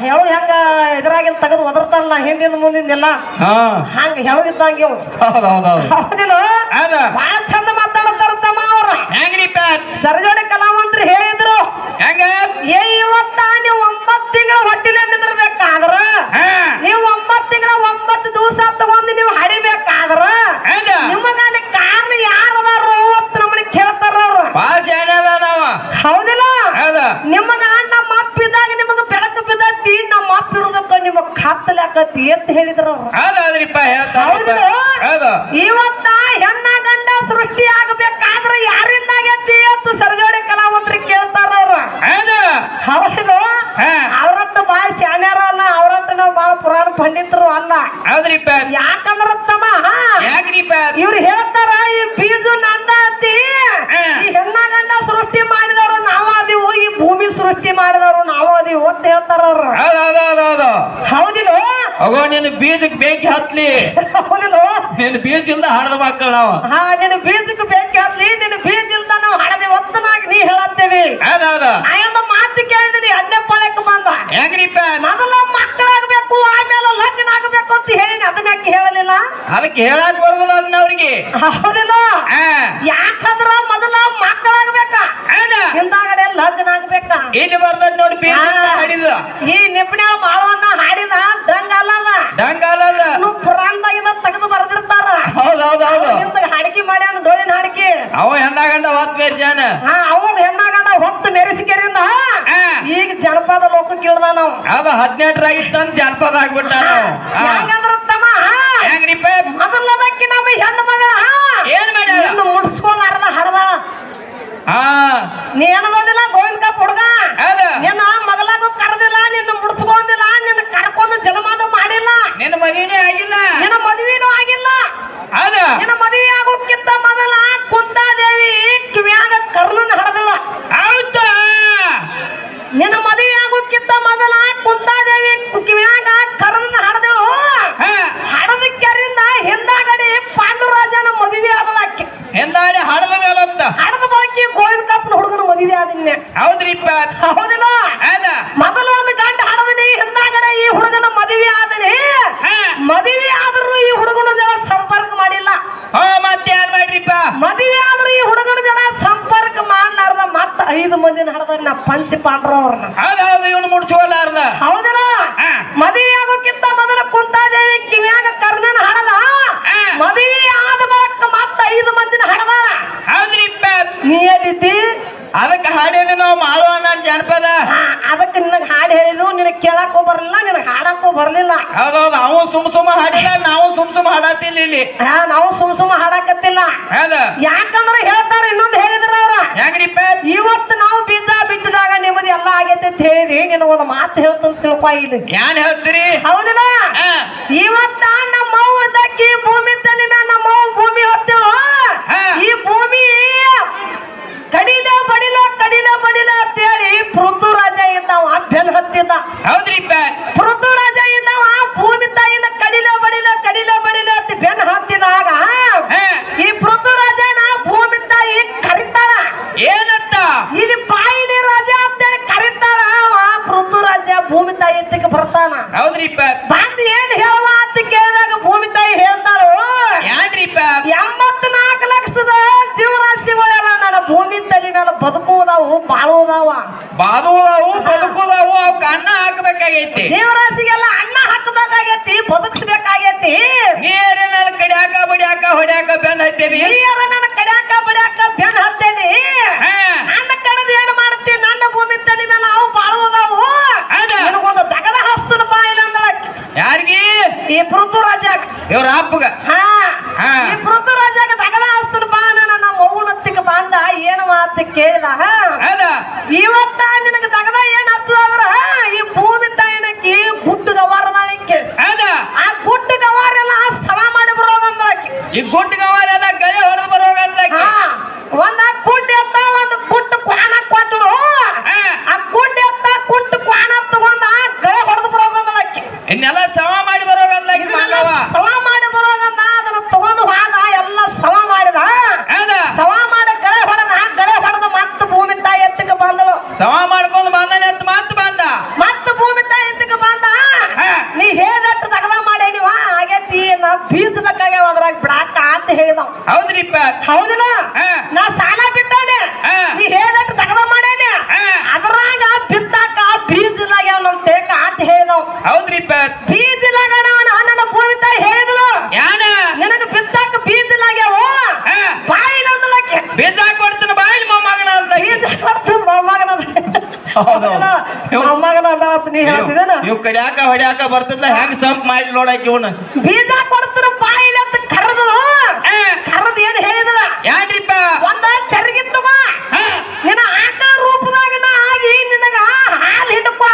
ಹೇಳು ಹೆಂಗ ಇದ್ರಾಗಿಲ್ ತೆಗೆದು ಒದರ್ತಾರಲ್ಲ ಹಿಂದಿನ ಮುಂದಿಂದೆಲ್ಲ? ಹಂಗ ಹೌದ್ ಹೌದಿಲ್ಲ? ಹೌದ. ಬಹಳ ಚಂದ ಮಾತಾಡತಾರ ತಮ್ಮ ಅವ್ರ. ಹೆಂಗ್ರಿಪ್ಪ ಸರಜೋಡಿ ಕಲಾವಂತರು ಹೇಳಿದ್ರು. ಹೆಂಗ? ಏ ಇವತ್ತ ನೀವು ಒಂಬತ್ತು ತಿಂಗಳ ಹೊಟ್ಟಿಲೆ ನಿಂದಿರ್ಬೇಕಾದ್ರ ನೀವು ಒಂಬತ್ತು ತಿಂಗಳ ಒಂಬತ್ತು ದಿವಸ ತಗೊಂಡು ನೀವು ಹಡಿಬೇಕಾದ್ರ ಹೆಂಗ ನಿಮಗಲ್ಲಿ ಕಾರಣ ಯಾರದಾರು ಅಂತ ನಮ್ಮನ್ನ ಕೇಳ್ತಾರ ಅವ್ರು ಬಾಳ ಶಾನೆ ಅದ ನಾವ ಹೌದಿಲ್ಲ ಹೌದ ನಿಮಗ ನಮ್ಮ ಅಪ್ಪ ಇದ್ದಾಗ ನಿಮಗ ಬೆಳಕು ಬಿದ್ದತಿ ನಮ್ಮ ಅಪ್ಪ ಇರೋದಕ್ಕ ನಿಮಗ್ ಕತ್ತಲೆ ಆಕತಿ ಅಂತ ಹೇಳಿದ್ರು ಅವ್ರು ಹೌದ್ ಹೌದ್ರಿಪ್ಪ ಹೇಳ್ತಾರ ಹೌದಿಲ್ಲ? ಹೌದು ಇವತ್ತ ಹೆಣ್ಣ ಗಂಡ ಸೃಷ್ಟಿ ಆಗಬೇಕಾದ್ರೆ ಯಾರಿಂದ ಆಗೈತಿ ಅಂತ ಸರ್ಜೋಡಿ ಕಲಾವಂತರಿ ಕೇಳ್ತಾರ ಅವ್ರು. ಹೌದು. ಅವ್ರಟ್ಟು ಬಾಳ ಶಾಣ್ಯಾರ ಅಲ್ಲ ಅವರಂತ ನಾವು ಬಾಳ ಪುರಾಣ ಪಂಡಿತರು ಅಲ್ಲ. ಹೌದ್ರಿಪ್ಪ ಯಾಕಂದ್ರ ತಮ್ಮ ಯಾಕ್ರಿಪ್ಪ ಇವ್ರು ಹೇಳ್ತಾರ ಈ ಬೀಜು ನಂದ ಅತ್ತಿ ಈ ಹೆಣ್ಣ ಗಂಡ ಸೃಷ್ಟಿ ಮಾಡಿದವರು ನಾವು ಅದೀವು ಈ ಭೂಮಿ ಸೃಷ್ಟಿ ಮಾಡಿದವರು ನಾವು ಅದೀವು ಅಂತ ಹೇಳ್ತಾರ ಅವ್ರು. ಹೌದ್ ಹೌದ್ ಹೌದ್ ಹೌದು. ಹೌದಿಲ್ಲ? ಹೋಗೋ ನಿನ್ನ ಬೀಜಕ್ ಬೆಂಕಿ ಹತ್ಲಿ. ಹೌದಿಲ್ಲ? ನಿನ್ನ ಬೀಜದಿಂದ ಹಾಡದ ಮಕ್ಕಳು ನಾವು. ಹಾ ನಿನ್ನ ಬೀಜಕ್ಕೆ ಬೇಕಾದ್ಲಿ ನಿನ್ನ ಬೀಜ ಇಲ್ದ ನಾವು ಹಳದಿ ಒತ್ತನಾಗಿ ನೀ ಹೇಳತ್ತೇವಿ. ಹೌದೌದ ಹೌದು. ನಾಯೊಂದು ಮಾತು ಕೇಳಿದಿನಿ ಅಡ್ಡೆ ಪಳಕ್ಕೆ ಬಂದ. ಹೆಂಗ್ರಿಪ್ಪ ಮೊದಲ ಮಕ್ಕಳಾಗಬೇಕು ಆಮೇಲೆ ಲಗ್ನ ಆಗಬೇಕು ಅಂತ ಹೇಳಿನಿ ಅದನ್ನ ಯಾಕೆ ಹೇಳಲಿಲ್ಲ? ಅದಕ್ಕೆ ಹೇಳಕ್ ಬರೋದಿಲ್ಲ ಅದನ್ನ ಅವ್ರಿಗೆ. ಹೌದಿಲ್ಲ. ಯಾಕಂದ್ರ ಮೊದಲ ಮಕ್ಕಳಾಗಬೇಕ. ಹೌದಾ? ಹಿಂದಾಗಡೆ ಲಗ್ನ ಆಗ್ಬೇಕ. ಇಲ್ಲಿ ಬರ್ತದ ನೋಡಿ ಬೀಜ ಹಡಿದ. ಈ ನಿಪುಣ ಮಾಳವನ್ನ ಹಾಡಿದ ದಂಗ ಅಲ್ಲದ ಡಂಗ ಅಲ್ಲದ ಇನ್ನು ಪುರಾಣದಾಗ ತೆಗೆದು ಬರೆದಿರ್ತಾರ ಹೌದ್ ಹೌದ್ ಹೌದು ಹಿಂದಾಗ ಹಾಡಿಕೆ ಮಾಡ್ಯಾನ ಡೋಳಿನ ಹಾಡಿಕೆ ಅವ ಹೆಣ್ಣ ಗಂಡ ಹೊತ್ತು ಜಾನ. ಹಾ ಅವಾಗ ಹೆಣ್ಣಾಗಣ ಹೊತ್ತು ಮೆರೆಸಿಕೆರಿಂದ. ಈಗ ಜನಪದ ಲೋಕಕ್ಕೆ ಇಳ್ದ ನಾವು ಅದು ಹದಿನೆಂಟರಾಗಿತ್ತಂದ್ ಜನಪದ ಆಗ್ಬಿಟ್ಟ ನಾವು. ಹೆಂಗಂದ್ರ ತಮ್ಮ? ಹೆಂಗ್ರಿಪ್ಪ ಮೊದಲದಕ್ಕೆ ನಮ್ಮ ಹೆಣ್ಣು ಮಗಳ. ಏನ್ ಮಾಡ್ಯಾರ? ಮುಡ್ಸ್ಕೊಲಾರದ ಹಡದ ಹಾ ನೀ ಏನದಿಲ್ಲ ಗೋವಿಂದ ಕಪ್ ಹುಡುಗ. ನಿನ್ನ ಮಗಲಾಗೂ ಕರೆದಿಲ್ಲ ನಿನ್ನ ಮುಡ್ಸ್ಕೊಂಡಿಲ್ಲ ನಿನ್ನ ಕರ್ಕೊಂಡು ಜಲಮಾನು ಮಾಡಿಲ್ಲ. ನಿನ್ನ ಮದುವೆನೇ ಆಗಿಲ್ಲ. ನಿನ್ನ ಮದುವೆನೂ ಆಗಿಲ್ಲ. ನಿನ್ನ ಮದುವೆ ಆಗೋಕ್ಕಿಂತ ಮೊದಲ ಕುಂತಾದೇವಿ ಕಿವ್ಯಾಗ ಕರ್ಣನ ಹಡದಿಲ್ಲ ಹೌದಾ ನಿನ್ನ ಮದುವೆ ಆಗೋಕ್ಕಿಂತ ಮೊದಲ ಕುಂತಾದೇವಿ ಕಿವ್ಯಾಗ ಕರ್ಣನ ಹಡದಳು ಹಾ ಹಡದಕ್ಕೆರಿಂದ ಹಿಂದಾಗಡೆ ಪಾಂಡುರಾಜನ ಮದುವೆ ಆದಳು ಆಕೆ ಹಿಂದಾಡಿ ಹಡದ ಮೇಲಂತ ಹಡದ ಬಳಕೆ ಗೋವಿಂದ ಕಪ್ಪನ ಹುಡುಗನ ಆದಿನ್ನೆ ಹೌದ್ರಿಪ್ಪ ಹೌದಿಲ್ಲ. ಅದ. ಮೊದಲು ಒಂದು ಗಂಡ ಹಡದನಿ ಹಿಂದಾಗಡೆ ಈ ಹುಡುಗನ ಮದುವೆ ಆದನಿ ಮದುವೆ ಆದ್ರೂ ಈ ಹುಡುಗನ ಜನ ಸಂಪರ್ಕ ಮಾಡಿಲ್ಲ. ಹೋ ಮತ್ತೆ ಏನ್ ಮಾಡ್ರಿಪ್ಪ? ಮದುವೆ ಆದ್ರೂ ಈ ಹುಡುಗನ ಜನ ಸಂಪರ್ಕ ಮಾಡ್ಲಾರ್ದ ಮತ್ತ ಐದು ಮಂದಿನ ಹಡದ ನಾ ಪಂಚ ಪಾಂಡ್ರ ಅವ್ರನ್ನ. ಹೌದೌದು ಹೌದು ಇವನು ಮುಡ್ಸ್ಕೊಲಾರ್ದ ಹೌದಿಲ್ಲ ಹಾ. ಮದುವೆ ಆಗೋಕ್ಕಿಂತ ಮೊದಲ ಕುಂತಾದೇವಿ ಕಿವ್ಯಾಗ ಕರ್ಣನ ಹಡದ ಹಾ. ಮದುವೆ ಆದ ಬಳಿಕ ಮತ್ತ ಐದು ಮಂದಿನ ಹಡದ ಹೌದ್ರಿಪ್ಪ ನೀ ಎಲ್ಲಿದ್ದಿ ಅದಕ್ಕೆ ಹಾಡೇನಿ ನಾವು ಮಾಡುವ ನಾನು ಜಾನಪದ ಹಾ, ಅದಕ್ಕೆ ನಿನಗೆ ಹಾಡು ಹೇಳಿದ್ವು ನಿನಗೆ ಕೇಳಕ್ಕೂ ಬರಲಿಲ್ಲ ನಿನಗೆ ಹಾಡಕ್ಕೂ ಬರಲಿಲ್ಲ. ಹೌದೌದು ಸುಮ್ ಸುಮ್ ಸುಮ್ ಹಾಡಿಲ್ಲ ನಾವು ಸುಮ್ ಸುಮ್ ಹಾಡತ್ತಿಲ್ಲ ಇಲ್ಲಿ. ಹಾ ನಾವು ಸುಮ್ ಸುಮ್ ಹಾಡಕತ್ತಿಲ್ಲ. ಹೌದ? ಯಾಕಂದ್ರೆ ಹೇಳ್ತಾರ ಇನ್ನೊಂದು ಹೇಳಿದ್ರ ಅವ್ರ. ಹೆಂಗ್ರಿಪ್ಪ ಇವತ್ತು ನಾವು ಬೀಜ ಬಿಟ್ಟಿದಾಗ ನಿಮ್ಮದು ಎಲ್ಲ ಆಗೈತೆ ಅಂತ ಹೇಳಿದ್ರಿ ನಿನ್ ಒಂದು ಮಾತು ಹೇಳ್ತಂತ ತಿಳ್ಕೊ ಇಲ್ಲಿ. ಏನ್ ಹೇಳ್ತೀರಿ? ಹೌದಿಲ್ಲ. ಇವತ್ತ ನಮ್ಮ ಭೂಮಿ ತಲೆ ನಮ್ಮ ಭೂಮಿ ಹೊತ್ತೇಳು ಹಾ. ಈ ಭೂಮಿ ಕಡಿಲ ಬಡಿಲ ಕಡಿಲ ಬಡಿಲ ಅಂತೇಳಿ ಪೃಥು ರಾಜ ಇದ್ದವ ಬೆನ್ ಹತ್ತಿದ್ದ ಹೌದ್ರಿಪ್ಪ ಪೃಥು ರಾಜ ಇದ್ದವ ಭೂಮಿ ತಾಯಿನ ಕಡಿಲ ಬಡಿಲ ಕಡಿಲ ಬಡಿಲ ಅಂತ ಬೆನ್ ಹತ್ತಿದಾಗ ಹಾ. ಈ ಪೃಥು ರಾಜನ ಭೂಮಿ ತಾಯಿ ಕರಿತಾಳ ಏನಂತ ಇಲ್ಲಿ ಬಾಯಿಲಿ ರಾಜ ಅಂತೇಳಿ ಕರಿತಾಳ ಅವ ಪೃಥು ರಾಜ ಭೂಮಿ ತಾಯಿ ಎತ್ತಿಗೆ ಬರ್ತಾನ ಹೌದ್ರಿಪ್ಪ ಬಂದ್ ಏನ್ ಹೇಳುವ ಅಂತ ಕೇಳಿದಾಗ ಭೂಮಿ ತಾಯಿ ಹೇಳ್ತಾರೋ ಯಾನ್ರಿಪ್ಪ ಎಂಬತ್ನಾಲ್ಕು ಲಕ್ಷದ ಜೀವರಾಶಿಗಳೆಲ್ಲ ನನ್ನ ಭೂಮಿ ತಲೆ ಮೇಲೆ ಬದುಕುವುದಾವು ಬಾಳುವುದಾವ ಬಾದುವು ಬದುಕುದವು ಅವಕ್ಕೆ ಅನ್ನ ಹಾಕಬೇಕಾಗೈತಿ. ಜೀವರಾಶಿಗೆಲ್ಲ ಅನ್ನ ಹಾಕಬೇಕಾಗೈತಿ ಬದುಕಿಸ್ಬೇಕಾಗೈತಿ. ನನ್ನ ಕಡ್ಯಾಕ ಬಡಿಯಾಕ ಹೊಡ್ಯಾಕ ಬೆನ್ ಹತ್ತೇವಿ ಹಿರಿಯರ ನನ್ನ ಕಡ್ಯಾಕ ಬಡಿಯಾಕ ಬೆನ್ ಹತ್ತೇನಿ ಹಾ. ನನ್ನ ಕಡದ ಏನು ಮಾಡ್ತಿ? ನನ್ನ ಭೂಮಿ ತಲೆ ಮೇಲೆ ಅವು ಬಾಳುವುದವು? ನನಗೊಂದು ತಗದ ಹಸ್ತನ ಬಾಯಿಲ್ಲ ಅಂದಳ. ಯಾರಿಗೆ? ಈ ಪೃಥ್ವಿರಾಜ ಇವ್ರ ಅಪ್ಪಗ. ಹಾ. ಈ ಪೃಥ್ವಿರಾಜಾಗ ದಗದ ಹಸ್ತನ ಬಾ ನನ್ನ ನಮ್ಮ ಮೌನತ್ತಿಗೆ ಬಂದ ಏನು ಮಾತು ಕೇಳಿದ ಹೌದ? ಇವತ್ತ ನಿನಗೆ ತಗದ ಏನ್ ಹತ್ತದ್ರ ಈ ಭೂಮಿ ತಾಯಿನಕ್ಕಿ ಗುಟ್ಟು ಗವಾರದಾಳಿಕೆ ಆ ಆ ಗವಾರ ಎಲ್ಲ ಸಮ ಮಾಡಿ ಬರೋದಂದ್ರ ಈ ಗುಟ್ಟು ಗವಾರೆಲ್ಲ ಗಳೆ ಹೊಡೆದು ಬರೋಗಂತಕ್ಕೆ ಹಾ ಒಂದ ಗುಡ್ಡ ಎತ್ತ ಒಂದು ಗುಟ್ಟು ಕ್ವಾಣ ಕೊಟ್ಟಳು ಹಾ. ಆ ಗುಡ್ಡ ಎತ್ತ ಗುಟ್ಟು ಕ್ವಾಣ ತಗೊಂಡ ಗಳೆ ಹೊಡೆದು ಬರೋದಂದ್ರಾಕಿ ಇನ್ನೆಲ್ಲ ಸಮ ಮಾಡಿ ಬರೋಗಂತಕ್ಕೆ ಮಾನವ ಸಮ ಮಾಡಿ ಬರೋದಂದ ಅದನ್ನ ತಗೊಂಡು ಹೋದ ಎಲ್ಲ ಸಮ ಮಾಡಿದ ಹೌದ ಸಮ ಮಾಡಿ ಗಳೆ ಹೊಡೆದ ಗಳೆ ಹೊಡೆದ ಮತ್ತೆ ಭೂಮಿ ತಾಯಿ ಎತ್ತಿಗೆ ಬಂದಳು ಸಮ ಮಾಡ್ಕೊಂಡು ಬಂದ ಮೊಮ್ಮಗನ ಅದಾವತ್ ನೀ ಹೇಳ್ತಿದೇನ ಇವ್ ಕಡ್ಯಾಕ ಹೊಡ್ಯಾಕ ಬರ್ತದ ಹೆಂಗ್ ಸಂಪ್ ಮಾಡಿ ನೋಡಾಕ ಇವನು. ಬೀಜ ಕೊಡ್ತಾರ ಬಾಯಿಲೆ ಅಂತ ಕರೆದು. ಕರೆದು ಏನ್ ಹೇಳಿದಲ್ಲ? ಯಾರಿಪ್ಪ ಒಂದ ಹಾ, ನಿನ್ನ ಆಕಳ ರೂಪದಾಗ ನಾ ಆಗಿ ನಿನಗ ಹಾಲು ಹಿಡ್ಕೊ.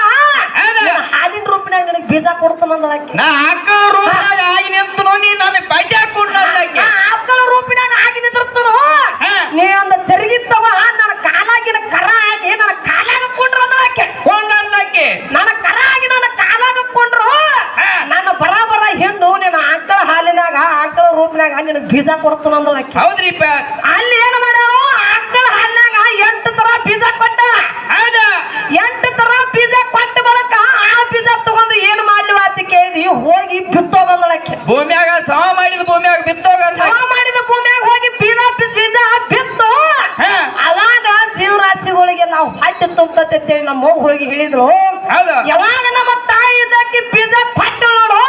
ಹಾಲಿನ ರೂಪನಾಗ ನಿನಗೆ ಬೀಜ ಕೊಡ್ತಾನಂದಳಕ್ಕೆ ನಾ ಆಕಳ ರೂಪದಾಗ ಆಗಿ ನಿಂತು ನೋಡಿ ನಾನು ಬಡ್ಡಿ ಹಾಕೊಂಡ ನಾ ಆಕಳ ರೂಪಿನಾಗ ಆಗಿ ನಿಂದಿರ್ತನು ಹಾ. ನೀ ಅಂದ ಚರಗಿತ್ತವ ನನ್ನ ಕಾಲಾಗಿನ ಕರ ಆಗಿ ನನ್ನ ಕಾಲಾಗ ಕೊಂಡ್ರ ಅಂದಳಕ್ಕೆ ಕೊಂಡ ಅನ್ಲಕ್ಕೆ ನನ್ನ ಕರ ಆಗಿ ನನ್ನ ಕಾಲಾಗ ಕೊಂಡ್ರು ಹಾ. ನನ್ನ ಬರಾಬರ ಹೆಣ್ಣು ನಿನ್ನ ಆಕಳ ಹಾಲಿನಾಗ ಆಕಳ ರೂಪಿನಾಗ ನಿನಗೆ ಬೀಜ ಕೊಡ್ತಾನಂದಳಕ್ಕೆ ಹೌದ್ರಿಪ್ಪ ಅಲ್ಲಿ ಏನು ಮಾಡ್ಯಾರು ಆಕಳ ಹಾಲಿನಾಗ ಎಂಟು ತರ ಬೀಜ ಕೊಟ್ಟ. ಹೌದಾ. ಎಂಟು ತರ ಬೀಜ ಕೊಟ್ಟ ಬರಕ ಆ ಬೀಜ ತಗೊಂಡು ಏನು ಮಾಡ್ಲಿ ಅಂತ ಕೇಳಿದಿ ಹೋಗಿ ಬಿತ್ತೋ ಬಂದಳಕ್ಕೆ ಭೂಮಿಯಾಗ ಸಮ ಮಾಡಿದ ಭೂಮಿಯಾಗ ಬಿತ್ತೋಗ ಸಮ ಮಾಡಿದ ಭೂಮಿಯಾಗ ಹೋಗಿ ಬೀಜ ಬೀಜ ಬಿತ್ತು. ಹಾ. ಅವಾಗ ಜೀವರಾಶಿಗಳಿಗೆ ನಾವು ಹಟ್ಟಿ ತುಂಬತೈತೆ ಅಂತೇಳಿ ನಮ್ಮ ಹೋಗಿ ಹೇಳಿದ್ರು. ಯಾವಾಗ ನಮ್ಮ ತಾಯಿ ಇದಕ್ಕೆ ಬೀಜ ಕೊಟ್ಟು ನೋಡು.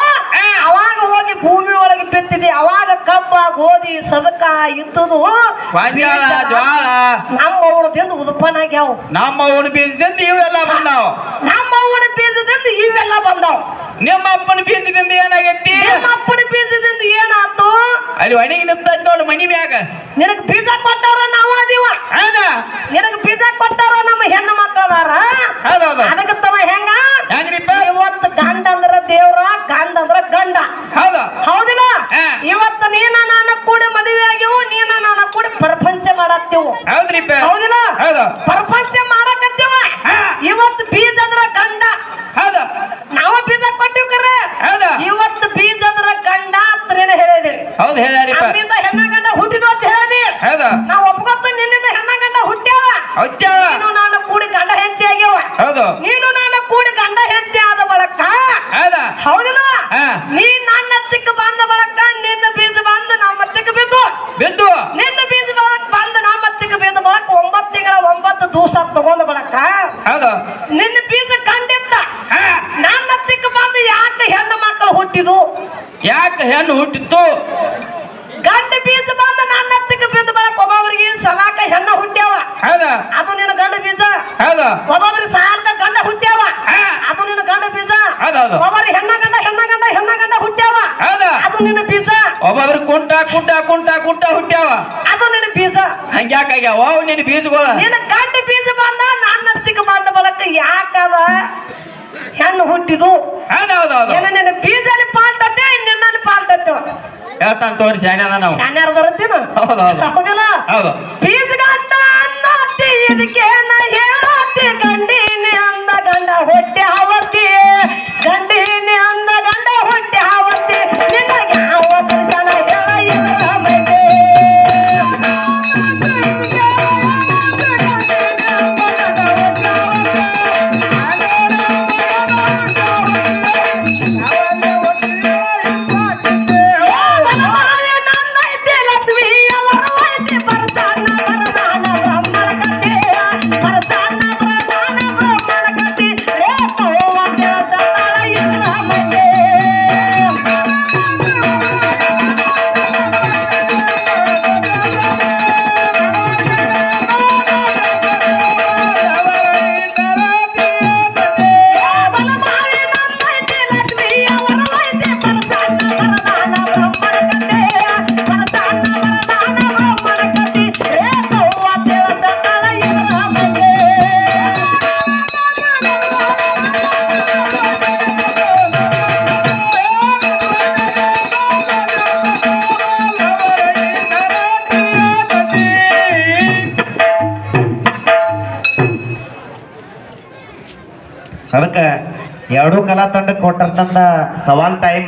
ಅವಾಗ ಹೋಗಿ ಭೂಮಿ ಒಳಗೆ ಬಿತ್ತಿದಿ ಅವಾಗ ಕಬ್ಬ ಗೋಧಿ ಸದಕ ಇದ್ದುದು ಜ್ವಾಳ. ನಮ್ಮ ತಿಂದು ಉದುಪನಾಗ್ಯಾವ ನಮ್ಮ ಅವನ ಬೀಜದಿಂದ ಇವೆಲ್ಲ ಬಂದಾವ. ನಮ್ಮ ಅವನ ಬೀಜದಿಂದ ಇವೆಲ್ಲ ಬಂದಾವ. ನಿಮ್ಮ ಅಪ್ಪನ ಬೀಜದಿಂದ ಏನಾಗೈತಿ? ನಿಮ್ಮ ಅಪ್ಪನ ಬೀಜದಿಂದ ಏನಾತು? ಅಲ್ಲಿ ಒಣಗಿ ನಿಂತ ನೋಡು ಮನಿ ಮ್ಯಾಗ. ನಿನಗ ಬೀಜ ಕೊಟ್ಟವ್ರ ನಾವು ಅದೀವ ಹೌದಾ? ನಿನಗ ಬೀಜ ಕೊಟ್ಟವ್ರ ನಮ್ಮ ಹೆಣ್ಣು ಮಕ್ಕಳದಾರ. ಅದಕ್ಕೆ ತಮ್ಮ ಹೆಂಗ? ಇವತ್ತು ಗಂಡ ಅಂದ್ರ ದೇವ್ರ ಗಂಡ ಹೌದು ಹೌದಿಲ್ಲ ಹಾ. ಇವತ್ತು ನೀನ ನಾನು ಕೂಡಿ ಮದುವೆ ಆಗ್ಯವು ನೀನ ನಾನು ಕೂಡಿ ಪ್ರಪಂಚ ಮಾಡತ್ತೇವು ಹೌದ್ರಿಪ್ಪ ಹೌದಿಲ್ಲ ಹೌದು ಪ್ರಪಂಚ ಮಾಡಕತ್ತೇವ ಹಾ. ಇವತ್ತು ಬೀಜ ಅಂದ್ರ ಗಂಡ ಹೌದು ನಾವ ಬೀಜ ಕೊಟ್ಟಿವ್ ಕರೆ ಹೌದು ಇವತ್ತು ಬೀಜ ಅಂದ್ರ ಗಂಡ ಅಂತ ನೀನು ಹೇಳಿದಿ ಹೇಳ್ಯಾರಿಪ್ಪ ನಮ್ಮಿಂದ ಹುಟ್ಟಿದ್ವು ಅಂತ ಹೇಳಿದಿ ಹೌದಾ? ನಾವ್ ಒಪ್ಕೊತ ನಿನ್ನಿಂದ ಹೆಣ್ಣ ಗಂಡ ಹುಟ್ಟ್ಯಾವ? ನೀನು ನಾನು ಕೂಡಿ ಗಂಡ ಹೆಂಡತಿ ಆಗ್ಯಾವ. ಹೌದು. ನೀನು ನಾನು ಕೂಡಿ ಗಂಡ ಹೆಂಡತಿ ಆದ ಬಳಕ ಹೌದಾ? ಹೌದಿಲ್ಲ. ನೀ ನನ್ನ ಸಿಕ್ಕ ಬಂದ ಬಳಕ ನಿನ್ನ ಬೀಜ ಬಂದು ನಮ್ಮ ತಿಕ್ಕ ಬಿದ್ದು. ಬಿದ್ದು. ನಿನ್ನ ಬೀಜ ಬಳಕ ಬಂದು ನಮ್ಮ ತಿಕ್ಕ ಬಿದ್ದ ಬಳಕ ಒಂಬತ್ತು ತಿಂಗಳ ಒಂಬತ್ತು ದಿವಸ ತಗೊಂಡ ಬಳಕ. ಹೌದು. ನಿನ್ನ ಬೀಜ ಕಂಡಿತ್ತ. ನನ್ನ ಸಿಕ್ಕ ಬಂದು ಯಾಕೆ ಹೆಣ್ಣು ಮಕ್ಕಳು ಹುಟ್ಟಿದು? ಯಾಕೆ ಹೆಣ್ಣು ಹುಟ್ಟಿತ್ತು? ಗಂಡ ಬೀಜ ಬಂದ ನನ್ನ ಹತ್ತಕ್ಕೆ ಬೀಜ ಬರಕ್ ಒಬ್ಬೊಬ್ರಿಗೆ ಸಲಾಕ ಹೆಣ್ಣ ಹುಟ್ಟ್ಯಾವ. ಹೌದಾ? ಅದು ನಿನ್ನ ಗಂಡ ಬೀಜ. ಹೌದಾ? ಒಬ್ಬೊಬ್ರಿಗೆ ಸಾಲ್ಕ ಗಂಡ ಹುಟ್ಟ್ಯಾವ. ಹಾ. ಅದು ನಿನ್ನ ಗಂಡ ಬೀಜ. ಹೌದೌದು ಒಬ್ಬರಿಗೆ ಹೆಣ್ಣ ಗಂಡ ಹೆಣ್ಣ ಗಂಡ ಹೆಣ್ಣ ಗಂಡ ಹುಟ್ಟ್ಯಾವ. ಹೌದಾ? ಅದು ನಿನ್ನ ಬೀಜ. ಒಬ್ಬೊಬ್ರು ಕುಂಟ ಕುಂಟ ಕುಂಟ ಕುಂಟ ಹುಟ್ಟ್ಯಾವ. ಅದು ನಿನ್ನ ಬೀಜ. ಹಂಗ್ಯಾಕಾಗ್ಯಾವ? ಅವು ನಿನ್ನ ಬೀಜಗಳು. ನಿನ್ನ ಗಂಡ ಬೀಜ ಬಂದ ನನ್ನ ಹತ್ತಿಗೆ ಬಂದ ಬಳಕ ಯಾಕವ ಹೆಣ್ಣು ಹುಟ್ಟಿದು ಹೌದೌದು ನಿನ್ನ ಪಾಲ್ತತೆ ಹೇಳ್ತಾನೆ ತೋರಿ ಶಾಣ್ಯಾನ ನಾವು. ಶಾನ್ಯಾರ ಬರುತ್ತೇನು ಹೌದು ಹೌದು. ಹೌದಿಲ್ಲ ಹೌದು. ಇದಕ್ಕೆ ಅದಕ್ಕೆ ಎರಡೂ ಕಲಾ ತಂಡಕ್ಕೆ ಕೊಟ್ಟಂತ ಸವಾಲ್ ಟೈಮ್